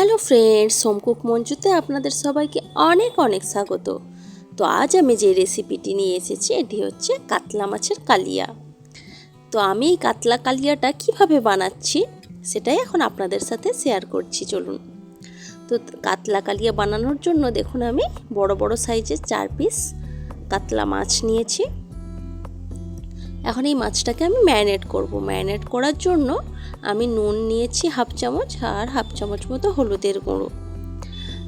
Hello friends সোমকুক মঞ্জুতে আপনাদের সবাইকে অনেক অনেক স্বাগত। তো আজ আমি যে রেসিপিটি নিয়ে এসেছি, এটি হচ্ছে কাতলা মাছের কালিয়া। তো আমি এই কাতলা কালিয়াটা কীভাবে বানাচ্ছি, সেটাই এখন আপনাদের সাথে শেয়ার করছি, চলুন। তো কাতলা কালিয়া বানানোর জন্য দেখুন আমি বড় বড় সাইজের চার পিস কাতলা মাছ নিয়েছি। এখন এই মাছটাকে আমি ম্যারিনেট করব। ম্যারিনেট করার জন্য আমি নুন নিয়েছি হাফ চামচ আর হাফ চামচ মতো হলুদের গুঁড়ো।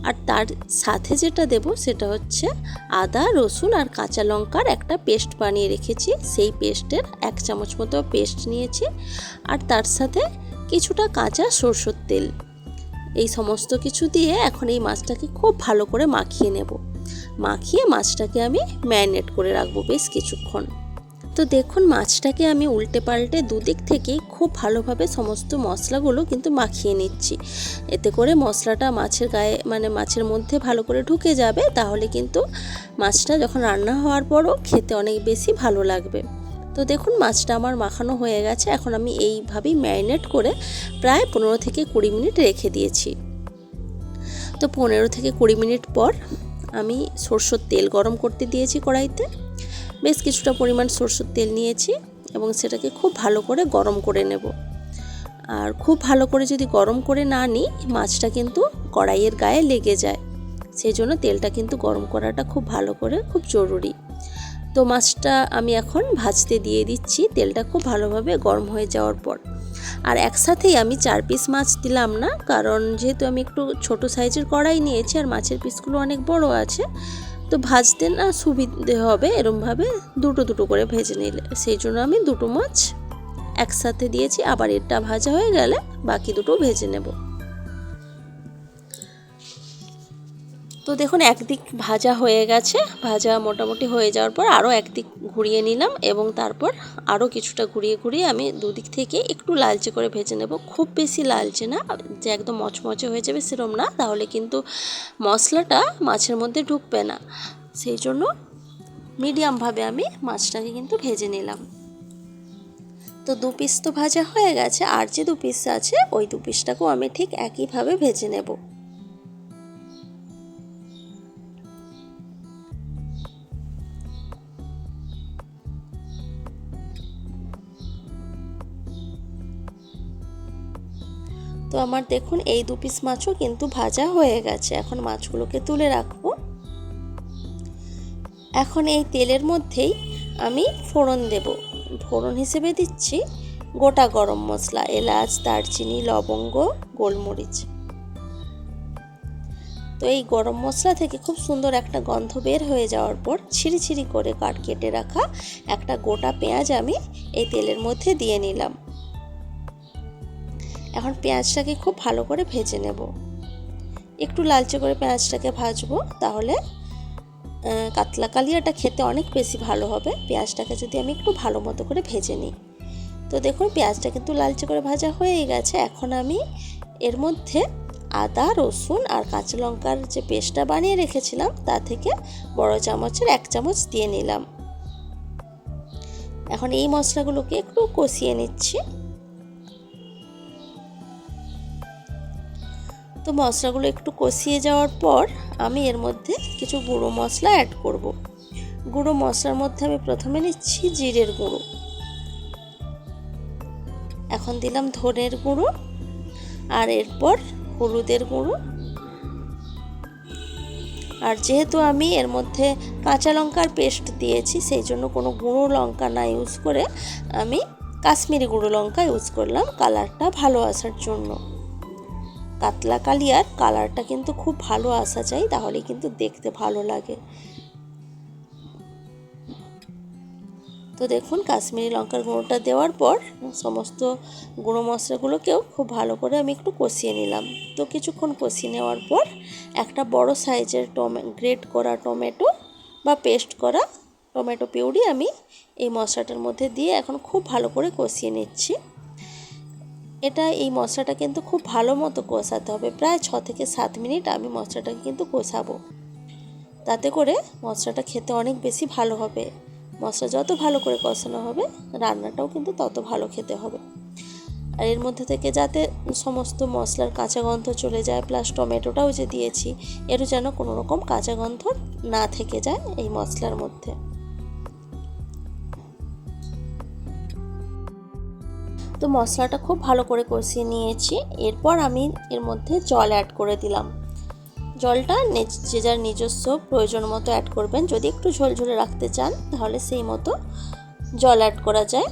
আর তার সাথে যেটা দেব সেটা হচ্ছে আদা, রসুন আর কাঁচা লঙ্কার একটা পেস্ট বানিয়ে রেখেছি। সেই পেস্টের এক চামচ মতো পেস্ট নিয়েছি। আর তার সাথে কিছুটা কাঁচা সরষের তেল। এই সমস্ত কিছু দিয়ে এখন এই মাছটাকে খুব ভালো করে মাখিয়ে নেব। মাখিয়ে মাছটাকে আমি ম্যারিনেট করে রাখব বেশ কিছুক্ষণ। তো দেখুন, মাছটাকে আমি উল্টে পাল্টে দুদিক থেকে খুব ভালোভাবে সমস্ত মশলাগুলো কিন্তু মাখিয়ে নিচ্ছি। এতে করে মশলাটা মাছের গায়ে মানে মাছের মধ্যে ভালো করে ঢুকে যাবে, তাহলে কিন্তু মাছটা যখন রান্না হওয়ার পরও খেতে অনেক বেশি ভালো লাগবে। তো দেখুন, মাছটা আমার মাখানো হয়ে গেছে, এখন আমি এইভাবেই ম্যারিনেট করে প্রায় পনেরো থেকে কুড়ি মিনিট রেখে দিয়েছি। তো পনেরো থেকে কুড়ি মিনিট পর আমি সরষের তেল গরম করতে দিয়েছি কড়াইতে। বেশ কিছুটা পরিমাণ সরষের তেল নিয়েছি এবং সেটাকে খুব ভালো করে গরম করে নেব। আর খুব ভালো করে যদি গরম করে না নিই, মাছটা কিন্তু কড়াইয়ের গায়ে লেগে যায়। সেই জন্য তেলটা কিন্তু গরম করাটা খুব ভালো করে খুব জরুরি। তো মাছটা আমি এখন ভাজতে দিয়ে দিচ্ছি, তেলটা খুব ভালোভাবে গরম হয়ে যাওয়ার পর। আর একসাথেই আমি চার পিস মাছ দিলাম না, কারণ যেহেতু আমি একটু ছোট সাইজের কড়াই নিয়েছি আর মাছের পিসগুলো অনেক বড় আছে তো ভাজতে না সুবিধে হবে এরমভাবে দুটো দুটো করে ভেজে নিলে। সেই জন্য আমি দুটো মাছ একসাথে দিয়েছি, আবার এটা ভাজা হয়ে গেলে বাকি দুটো ভেজে নেব। তো দেখুন, একদিক ভাজা হয়ে গেছে। ভাজা মোটামুটি হয়ে যাওয়ার পর আরও একদিক ঘুরিয়ে নিলাম এবং তারপর আরও কিছুটা ঘুরিয়ে ঘুরিয়ে আমি দুদিক থেকে একটু লালচে করে ভেজে নেব। খুব বেশি লালচে না, যে একদম মচমচে হয়ে যাবে সেরম না, তাহলে কিন্তু মশলাটা মাছের মধ্যে ঢুকবে না। সেই জন্য মিডিয়ামভাবে আমি মাছটাকে কিন্তু ভেজে নিলাম। তো দু পিস তো ভাজা হয়ে গেছে, আর যে দু পিস আছে, ওই দু পিসটাকেও আমি ঠিক একইভাবে ভেজে নেব। তো আমার দেখুন এই দু পিস মাছও কিন্তু ভাজা হয়ে গেছে। এখন মাছগুলোকে তুলে রাখব। এখন এই তেলের মধ্যেই আমি ফোড়ন দেব। ফোড়ন হিসেবে দিচ্ছি গোটা গরম মশলা, এলাচ, দারচিনি, লবঙ্গ, গোলমরিচ। তো এই গরম মশলা থেকে খুব সুন্দর একটা গন্ধ বের হয়ে যাওয়ার পর ছিঁড়ি ছিঁড়ি করে কাট কেটে রাখা একটা গোটা পেঁয়াজ আমি এই তেলের মধ্যে দিয়ে নিলাম। এখন পেঁয়াজটাকে খুব ভালো করে ভেজে নেব। একটু লালচে করে পেঁয়াজটাকে ভাজবো, তাহলে কাতলা কালিয়াটা খেতে অনেক বেশি ভালো হবে। পেঁয়াজটাকে যদি আমি একটু ভালো মতো করে ভেজে নিই। তো দেখুন, পেঁয়াজটা কিন্তু লালচে করে ভাজা হয়েই গেছে। এখন আমি এর মধ্যে আদা, রসুন আর কাঁচা লঙ্কার যে পেস্টটা বানিয়ে রেখেছিলাম, তা থেকে বড় চামচের এক চামচ দিয়ে নিলাম। এখন এই মশলাগুলোকে একটু কষিয়ে নিচ্ছি। তো মশলাগুলো একটু কষিয়ে যাওয়ার পর আমি এর মধ্যে কিছু গুঁড়ো মশলা অ্যাড করব। গুঁড়ো মশলার মধ্যে আমি প্রথমে নিচ্ছি জিরের গুঁড়ো। এখন দিলাম ধনের গুঁড়ো আর এরপর হলুদের গুঁড়ো। আর যেহেতু আমি এর মধ্যে কাঁচা লঙ্কার পেস্ট দিয়েছি, সেই জন্য কোনো গুঁড়ো লঙ্কা না ইউজ করে আমি কাশ্মীরি গুঁড়ো লঙ্কা ইউজ করলাম কালারটা ভালো আসার জন্য। কাতলা কালিয়ার কালারটা কিন্তু খুব ভালো আসা চাই তাহলে কিন্তু দেখতে ভালো লাগে। তো দেখুন, কাশ্মীরি লঙ্কার গুঁড়োটা দেওয়ার পর সমস্ত গুঁড়ো মশলাগুলোকেও খুব ভালো করে আমি একটু কষিয়ে নিলাম। তো কিছুক্ষণ কষিয়ে নেওয়ার পর একটা বড় সাইজের টমে, গ্রেট করা টমেটো বা পেস্ট করা টমেটো পিউরি আমি এই মশলাটার মধ্যে দিয়ে এখন খুব ভালো করে কষিয়ে নিচ্ছি। এটা এই মশলাটা কিন্তু খুব ভালো মতো কষাতে হবে। প্রায় ছ থেকে সাত মিনিট আমি মশলাটাকে কিন্তু কষাবো। তাতে করে মশলাটা খেতে অনেক বেশি ভালো হবে। মশলা যত ভালো করে কষানো হবে, রান্নাটাও কিন্তু তত ভালো খেতে হবে। আর এর মধ্যে থেকে যাতে সমস্ত মশলার কাঁচা গন্ধ চলে যায় প্লাস টমেটোটাও যে দিয়েছি, এরও যেন কোনো রকম কাঁচা গন্ধ না থেকে যায় এই মশলার মধ্যে। তো মশলাটা খুব ভালো করে কষিয়ে নিয়েছি। এরপর আমি এর মধ্যে জল অ্যাড করে দিলাম। জলটা যে যার নিজস্ব প্রয়োজন মতো অ্যাড করবেন। যদি একটু ঝোলঝোলে রাখতে চান, তাহলে সেই মতো জল অ্যাড করা যায়।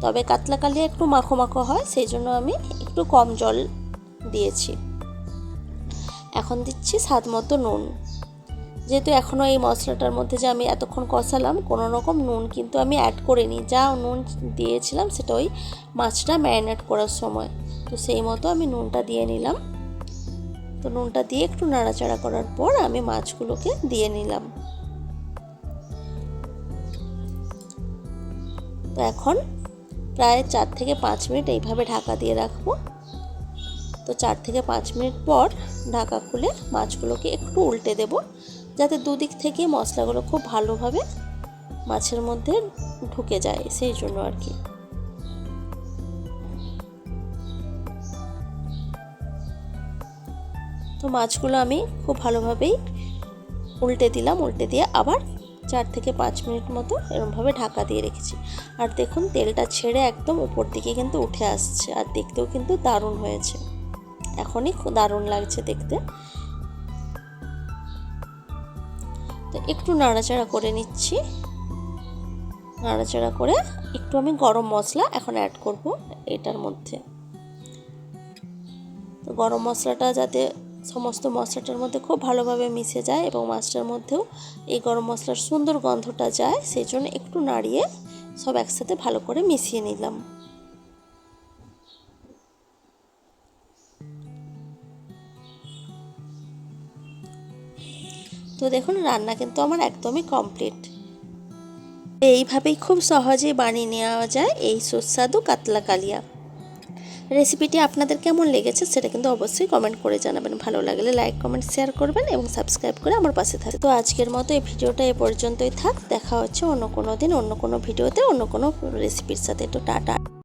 তবে কাতলা কালিয়া একটু মাখো মাখো হয়, সেই জন্য আমি একটু কম জল দিয়েছি। এখন দিচ্ছি স্বাদ মতো নুন। যেহেতু এখনও এই মশলাটার মধ্যে যে আমি এতক্ষণ কষালাম, কোনো রকম নুন কিন্তু আমি অ্যাড করিনি। যা নুন দিয়েছিলাম সেটা ওই মাছটা ম্যারিনেট করার সময়। তো সেই মতো আমি নুনটা দিয়ে নিলাম। তো নুনটা দিয়ে একটু নাড়াচাড়া করার পর আমি মাছগুলোকে দিয়ে নিলাম। তো এখন প্রায় চার থেকে পাঁচ মিনিট এইভাবে ঢাকা দিয়ে রাখব। তো চার থেকে পাঁচ মিনিট পর ঢাকা খুলে মাছগুলোকে একটু উল্টে দেব। যাতে দুদিক থেকে মশলাগুলো খুব ভালোভাবে মাছের মধ্যে ঢুকে যায়, সেই জন্য আর কি। তো মাছগুলো আমি খুব ভালোভাবেই উল্টে দিলাম, উল্টে দিয়ে আবার চার থেকে পাঁচ মিনিট মতো এরমভাবে ঢাকা দিয়ে রেখেছি। আর দেখুন, তেলটা ছেড়ে একদম উপর দিকে কিন্তু উঠে আসছে, আর দেখতেও কিন্তু দারুণ হয়েছে। এখনই দারুণ লাগছে দেখতে। তো একটু নাড়াচাড়া করে নিচ্ছি। নাড়াচাড়া করে একটু আমি গরম মশলা এখন অ্যাড করব এটার মধ্যে। তো গরম মশলাটা যাতে সমস্ত মশলাটার মধ্যে খুব ভালোভাবে মিশে যায় এবং মাছটার মধ্যেও এই গরম মশলার সুন্দর গন্ধটা যায়, সেই জন্য একটু নাড়িয়ে সব একসাথে ভালো করে মিশিয়ে নিলাম। তো দেখুন, রান্না কিন্তু আমার একদমই কমপ্লিট এইভাবেই খুব সহজেই বানিয়ে নেওয়া যায় এই সুস্বাদু কাতলা কালিয়া। রেসিপিটি আপনাদের কেমন লেগেছে সেটা কিন্তু অবশ্যই কমেন্ট করে জানাবেন। ভালো লাগলে লাইক কমেন্ট শেয়ার করবেন এবং সাবস্ক্রাইব করে আমার পাশে থাকবে তো আজকের মতো এই ভিডিওটা এ পর্যন্তই থাক। দেখা হচ্ছে অন্য কোনো দিন, অন্য কোনো ভিডিওতে, অন্য কোনো রেসিপির সাথে। তো টাটা।